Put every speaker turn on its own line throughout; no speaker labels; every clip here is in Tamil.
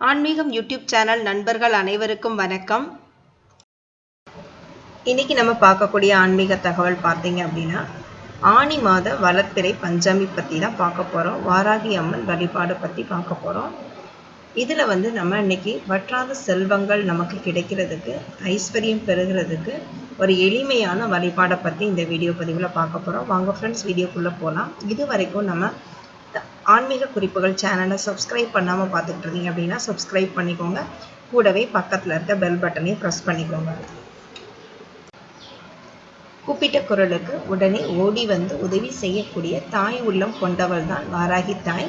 ஆன்மீகம் யூடியூப் சேனல் நண்பர்கள் அனைவருக்கும் வணக்கம். இன்னைக்கு நம்ம பார்க்கக்கூடிய ஆன்மீக தகவல் பார்த்தீங்க அப்படின்னா ஆனி மாத வளர்ப்பிறை பஞ்சமி பற்றி தான் பார்க்க போகிறோம் வாராகி அம்மன் வழிபாடு பற்றி பார்க்க போகிறோம் இதில் வந்து நம்ம இன்னைக்கு வற்றாத செல்வங்கள் நமக்கு கிடைக்கிறதுக்கு ஐஸ்வர்யம் பெறுகிறதுக்கு ஒரு எளிமையான வழிபாடை பற்றி இந்த வீடியோ பதிவில் பார்க்க போகிறோம் வாங்க ஃப்ரெண்ட்ஸ் வீடியோக்குள்ளே போகலாம் இது வரைக்கும் நம்ம ஆன்மீக குறிப்புகள் சேனலை சப்ஸ்கிரைப் பண்ணாமல் பார்த்துட்டு இருந்தீங்க அப்படின்னா சப்ஸ்கிரைப் பண்ணிக்கோங்க. கூடவே பக்கத்தில் இருக்க பெல் பட்டனையும் ப்ரெஸ் பண்ணிக்கோங்க. கூப்பிட்ட குரலுக்கு உடனே ஓடி வந்து உதவி செய்யக்கூடிய தாய் உள்ளம் கொண்டவள் தான் வாராகி தாய்.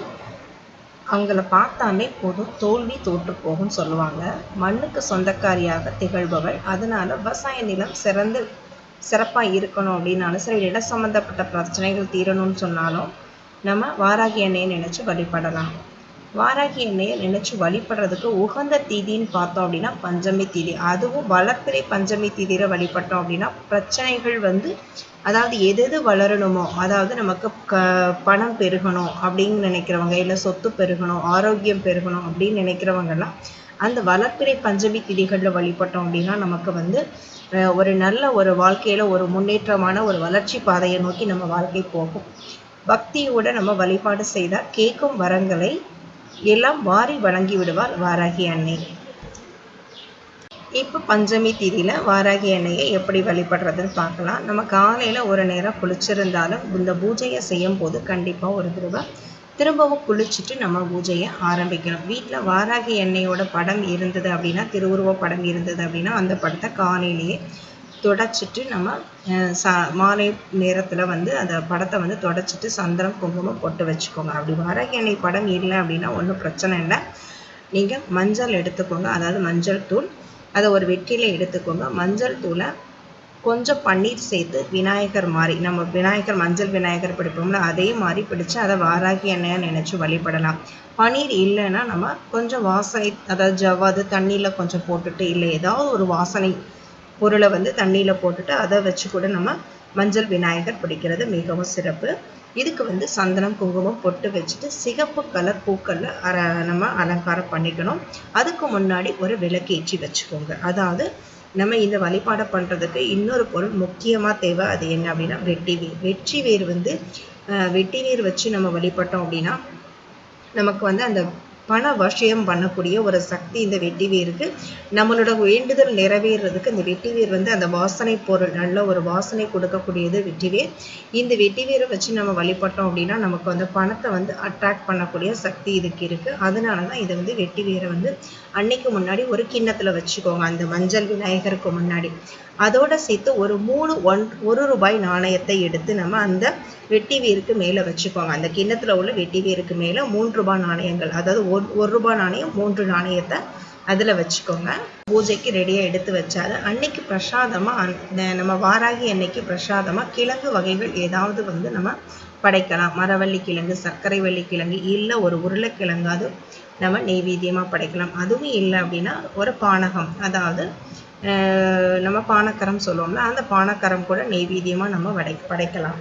அவங்கள பார்த்தாலே போதும் தோல்வி தோற்று போகும் சொல்லுவாங்க. மண்ணுக்கு சொந்தக்காரியாக திகழ்பவள். அதனால விவசாய நிலம் சிறந்து சிறப்பாக இருக்கணும் அப்படின்னாலும் சரி இட சம்மந்தப்பட்ட பிரச்சனைகள் தீரணும்னு சொன்னாலும் நம்ம வாராகி எண்ணெயை நினைச்சு வழிபடலாம். வாராகி எண்ணெயை நினைச்சு வழிபடுறதுக்கு உகந்த தீதின்னு பார்த்தோம் அப்படின்னா பஞ்சமி தீதி. அதுவும் வளர்ப்பிறை பஞ்சமி தீதியில் வழிபட்டோம் அப்படின்னா பிரச்சனைகள் வந்து அதாவது எது எது வளரணுமோ அதாவது நமக்கு க பணம் பெருகணும் அப்படின்னு நினைக்கிறவங்க இல்லை சொத்து பெருகணும் ஆரோக்கியம் பெருகணும் அப்படின்னு நினைக்கிறவங்கெல்லாம் அந்த வளர்ப்பிறை பஞ்சமி திதிகளில் வழிபட்டோம் அப்படின்னா நமக்கு வந்து ஒரு நல்ல ஒரு வாழ்க்கையில் ஒரு முன்னேற்றமான ஒரு வளர்ச்சி பாதையை நோக்கி நம்ம வாழ்க்கை போகும். பக்தியோட நம்ம வழிபாடு செய்தால் கேட்கும் வரங்களை எல்லாம் வாரி வழங்கி விடுவார் வாராகி அன்னை. இப்போ பஞ்சமி தேதியில் வாராகி அன்னையை எப்படி வழிபடுறதுன்னு பார்க்கலாம். நம்ம காலையில் ஒரு நேரம் குளிச்சிருந்தாலும் இந்த பூஜையை செய்யும் போது கண்டிப்பாக ஒரு தடவை திரும்பவும் குளிச்சுட்டு நம்ம பூஜையை ஆரம்பிக்கணும் வீட்டில் வாராகி எண்ணெயோட படம் இருந்தது அப்படின்னா திருவுருவ படம் இருந்தது அப்படின்னா அந்த படத்தை காலையிலேயே தொடச்சிட்டு நம்ம சா மாலை நேரத்தில் வந்து அந்த படத்தை வந்து தொடச்சிட்டு சந்திரம் குங்குமம் போட்டு வச்சுக்கோங்க. அப்படி வாராகி படம் இல்லை அப்படின்னா ஒன்றும் பிரச்சனை இல்லை. நீங்கள் மஞ்சள் எடுத்துக்கோங்க. அதாவது மஞ்சள் தூள். அதை ஒரு வெட்டியில் எடுத்துக்கோங்க. மஞ்சள் தூளை கொஞ்சம் பன்னீர் சேர்த்து விநாயகர் மாதிரி நம்ம விநாயகர் மஞ்சள் விநாயகர் பிடிப்போம்ல அதே மாதிரி பிடிச்சு அதை வாராகி எண்ணெயை நினச்சி வழிபடலாம். பன்னீர் இல்லைன்னா நம்ம கொஞ்சம் வாசனை அதாவது ஜவ்வாது தண்ணியில் கொஞ்சம் போட்டுட்டு இல்லை ஏதாவது ஒரு வாசனை பொருளை வந்து தண்ணியில் போட்டுட்டு அதை வச்சு கூட நம்ம மஞ்சள் விநாயகர் பிடிக்கிறது மிகவும் சிறப்பு. இதுக்கு வந்து சந்தனம் குங்குமம் பொட்டு வச்சுட்டு சிகப்பு கலர் பூக்களில் அர நம்ம அலங்காரம் பண்ணிக்கணும். அதுக்கு முன்னாடி ஒரு விளக்கேற்றி வச்சுக்கோங்க. அதாவது நம்ம இந்த வழிபாடை பண்ணுறதுக்கு இன்னொரு பொருள் முக்கியமாக தேவை. அது என்ன அப்படின்னா வெட்டி வேர் வெற்றி வேர் வந்து வெட்டி வேர் வச்சு நம்ம வழிபட்டோம் அப்படின்னா நமக்கு வந்து அந்த பண வசியம் பண்ணக்கூடிய ஒரு சக்தி இந்த வெட்டி வேருக்கு நம்மளோட வேண்டுதல் நிறைவேறதுக்கு இந்த வெட்டி வேர் வந்து அந்த வாசனை பொருள் நல்ல ஒரு வாசனை கொடுக்கக்கூடியது வெட்டிவேர். இந்த வெட்டி வேரை வச்சு நம்ம வழிபட்டோம் அப்படின்னா நமக்கு வந்து பணத்தை வந்து அட்ராக்ட் பண்ணக்கூடிய சக்தி இதுக்கு இருக்குது அதனால தான் இதை வந்து வெட்டி வேரை வந்து அன்னைக்கு முன்னாடி ஒரு கிண்ணத்தில் வச்சுக்கோங்க. அந்த மஞ்சள் விநாயகருக்கு முன்னாடி. அதோட சேர்த்து ஒரு மூணு ஒன் ஒரு ரூபாய் நாணயத்தை எடுத்து நம்ம அந்த வெட்டி வேருக்கு மேலே வச்சுக்கோங்க. அந்த கிண்ணத்தில் உள்ள வெட்டி வேருக்கு மேலே மூன்று ரூபாய் நாணயங்கள் அதாவது ஒரு ஒரு ரூபாய் நாணயம் மூன்று நாணயத்தை அதில் வச்சுக்கோங்க. பூஜைக்கு ரெடியாக எடுத்து வச்சாரு அன்னைக்கு பிரசாதமாக நம்ம வாராகி அன்னைக்கு பிரசாதமாக கிழங்கு வகைகள் ஏதாவது வந்து நம்ம படைக்கலாம். மரவள்ளி கிழங்கு சர்க்கரை வள்ளி கிழங்கு இல்லை ஒரு உருளைக்கிழங்காவது நம்ம நெய்வேத்தியமாக படைக்கலாம். அதுவும் இல்லை அப்படின்னா ஒரு பானகம் அதாவது நம்ம பானக்கரம் சொல்லுவோம்ல அந்த பானக்கரம் கூட நெய்வேத்தியமாக நம்ம படை படைக்கலாம்.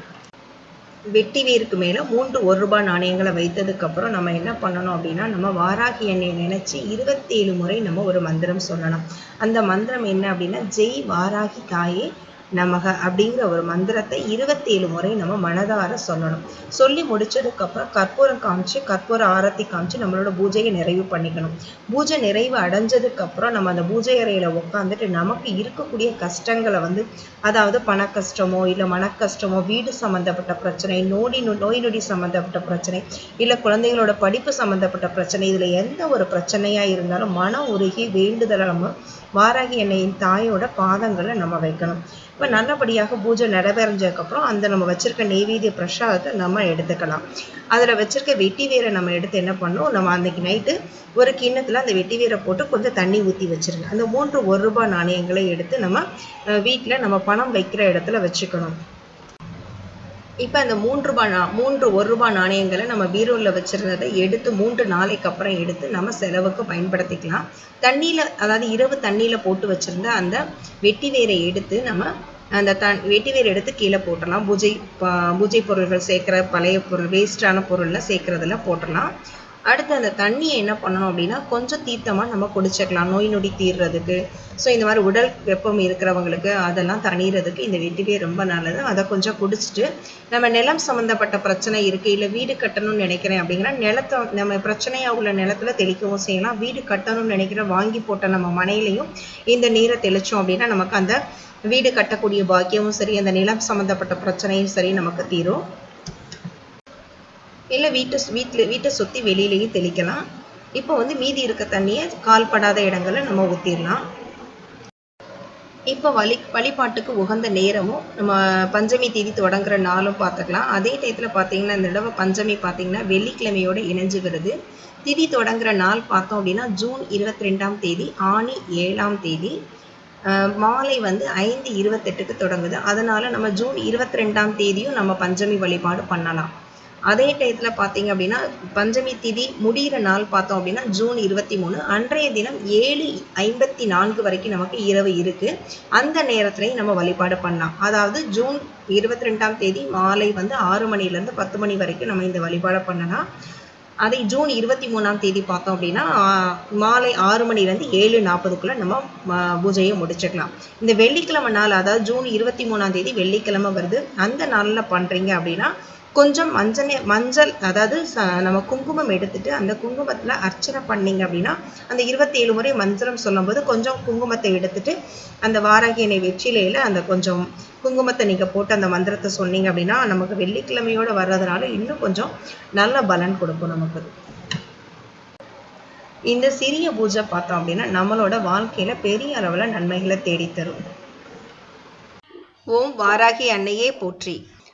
வெட்டிவீருக்கு மேலே மூன்று ஒரு ரூபாய் நாணயங்களை வைத்ததுக்கப்புறம் நம்ம என்ன பண்ணணும் அப்படின்னா நம்ம வாராகி எண்ணெயை நினச்சி இருபத்தேழு முறை நம்ம ஒரு மந்திரம் சொல்லணும். அந்த மந்திரம் என்ன அப்படின்னா ஜெய் வாராகி தாயே நமக அப்படிங்கிற ஒரு மந்திரத்தை இருபத்தேழு முறை நம்ம மனதார சொல்லணும். சொல்லி முடிச்சதுக்கப்புறம் கற்பூரம் காமிச்சு கற்பூர ஆரத்தி காமிச்சு நம்மளோட பூஜையை நிறைவு பண்ணிக்கணும். பூஜை நிறைவு அடைஞ்சதுக்கப்புறம் நம்ம அந்த பூஜை அறையில் உட்காந்துட்டு நமக்கு இருக்கக்கூடிய கஷ்டங்களை வந்து அதாவது பண கஷ்டமோ இல்லை மன கஷ்டமோ வீடு சம்மந்தப்பட்ட பிரச்சனை நோடி நோய் நொடி சம்மந்தப்பட்ட பிரச்சனை இல்லை குழந்தைகளோட படிப்பு சம்மந்தப்பட்ட பிரச்சனை இதில் எந்த ஒரு பிரச்சனையாக இருந்தாலும் மனம் உருகி வேண்டுதலை நம்ம வாராகி எண்ணெயின் தாயோட பாதங்களை நம்ம வைக்கணும். இப்போ நல்லபடியாக பூஜை நிறைவேறஞ்சதுக்கப்புறம் அந்த நம்ம வச்சுருக்க நெய்வேதிய பிரசாதத்தை நம்ம எடுத்துக்கலாம். அதில் வச்சுருக்க வெட்டி வேரை நம்ம எடுத்து என்ன பண்ணோம் நம்ம அன்றைக்கி நைட்டு ஒரு கிண்ணத்தில் அந்த வெட்டி வேரை போட்டு கொஞ்சம் தண்ணி ஊற்றி வச்சிருங்க. அந்த மூன்று ஒரு ரூபாய் நாணயங்களை எடுத்து நம்ம வீட்டில் நம்ம பணம் வைக்கிற இடத்துல வச்சுக்கணும். இப்போ அந்த மூன்று ரூபாய் நா மூன்று ஒரு ரூபாய் நாணயங்களை நம்ம பீரோவில் வச்சுருந்ததை எடுத்து மூன்று நாளைக்கு அப்புறம் எடுத்து நம்ம செலவுக்கு பயன்படுத்திக்கலாம். தண்ணியில் அதாவது இரவு தண்ணியில் போட்டு வச்சுருந்த அந்த வெட்டி வேரை எடுத்து நம்ம அந்த த வெட்டி வேர் எடுத்து கீழே போட்டலாம் பூஜை பூஜை பொருள்கள் சேர்க்குற பழைய பொருள் வேஸ்டான பொருளில் சேர்க்குறதுல போட்டலாம் அடுத்து அந்த தண்ணியை என்ன பண்ணணும் அப்படின்னா கொஞ்சம் தீர்த்தமாக நம்ம குடிச்சிக்கலாம் நோய் நொடி தீர்றதுக்கு. ஸோ இந்த மாதிரி உடல் வெப்பம் இருக்கிறவங்களுக்கு அதெல்லாம் தணிகிறதுக்கு இந்த வெட்டிவே ரொம்ப நல்லது. அதை கொஞ்சம் குடிச்சிட்டு நம்ம நிலம் சம்மந்தப்பட்ட பிரச்சனை இருக்குது இல்லை வீடு கட்டணும்னு நினைக்கிறேன் அப்படிங்கன்னா நிலத்தை நம்ம பிரச்சனையாக உள்ள நிலத்துல தெளிக்கவும் செய்யலாம். வீடு கட்டணும்னு நினைக்கிற வாங்கி போட்ட நம்ம மனையிலையும் இந்த நீரை தெளித்தோம் அப்படின்னா நமக்கு அந்த வீடு கட்டக்கூடிய பாக்கியமும் சரி அந்த நிலம் சம்மந்தப்பட்ட பிரச்சனையும் சரி நமக்கு தீரும். இல்லை வீட்டை வீட்டில் வீட்டை சுற்றி வெளியிலையும் தெளிக்கலாம். இப்போ வந்து மீதி இருக்க தண்ணியை கால்படாத இடங்களில் நம்ம ஊற்றிடலாம் இப்போ வழி வழிபாட்டுக்கு உகந்த நேரமும் நம்ம பஞ்சமி தேதி தொடங்குற நாளும் பார்த்துக்கலாம் அதே டயத்தில் பார்த்தீங்கன்னா இந்த தடவை பஞ்சமி பார்த்தீங்கன்னா வெள்ளிக்கிழமையோடு இணைஞ்சு வருது. திதி தொடங்குற நாள் பார்த்தோம் அப்படின்னா ஜூன் இருபத்தி ரெண்டாம் தேதி ஆணி ஏழாம் தேதி. மாலை வந்து ஐந்து இருபத்தெட்டுக்கு தொடங்குது. அதனால் நம்ம ஜூன் இருபத்தி ரெண்டாம் தேதியும் நம்ம பஞ்சமி வழிபாடு பண்ணலாம். அதே டயத்தில் பார்த்தீங்க அப்படின்னா பஞ்சமி திதி முடிகிற நாள் பார்த்தோம் அப்படின்னா ஜூன் இருபத்தி மூணு. அன்றைய தினம் ஏழு ஐம்பத்தி நான்கு வரைக்கும் நமக்கு இரவு இருக்குது அந்த நேரத்துலையும் நம்ம வழிபாடு பண்ணலாம். அதாவது ஜூன் இருபத்தி ரெண்டாம் தேதி மாலை வந்து ஆறு மணிலேருந்து பத்து மணி வரைக்கும் நம்ம இந்த வழிபாடை பண்ணலாம். அதை ஜூன் இருபத்தி மூணாம் தேதி பார்த்தோம் அப்படின்னா மாலை ஆறு மணிலேருந்து ஏழு நாற்பதுக்குள்ளே நம்ம பூஜையை முடிச்சுக்கலாம். இந்த வெள்ளிக்கிழமை நாள் அதாவது ஜூன் இருபத்தி மூணாம் தேதி வெள்ளிக்கிழமை வருது. அந்த நாளில் பண்ணுறீங்க அப்படின்னா கொஞ்சம் மஞ்சள் மஞ்சள் அதாவது நம்ம குங்குமம் எடுத்துட்டு அந்த குங்குமத்தில் அர்ச்சனை பண்ணீங்க அப்படின்னா அந்த இருபத்தி ஏழு முறை மந்திரம் சொல்லும்போது கொஞ்சம் குங்குமத்தை எடுத்துட்டு அந்த வாராகி வெற்றிலையில் அந்த கொஞ்சம் குங்குமத்தை நீங்கள் போட்டு அந்த மந்திரத்தை சொன்னீங்க அப்படின்னா நமக்கு வெள்ளிக்கிழமையோடு வர்றதுனால இன்னும் கொஞ்சம் நல்ல பலன் கொடுக்கும் நமக்கு. இந்த சிறிய பூஜை பார்த்தோம் அப்படின்னா நம்மளோட வாழ்க்கையில் பெரிய அளவில் நன்மைகளை தேடித்தரும் ஓம் வாராகி அன்னையே போற்றி.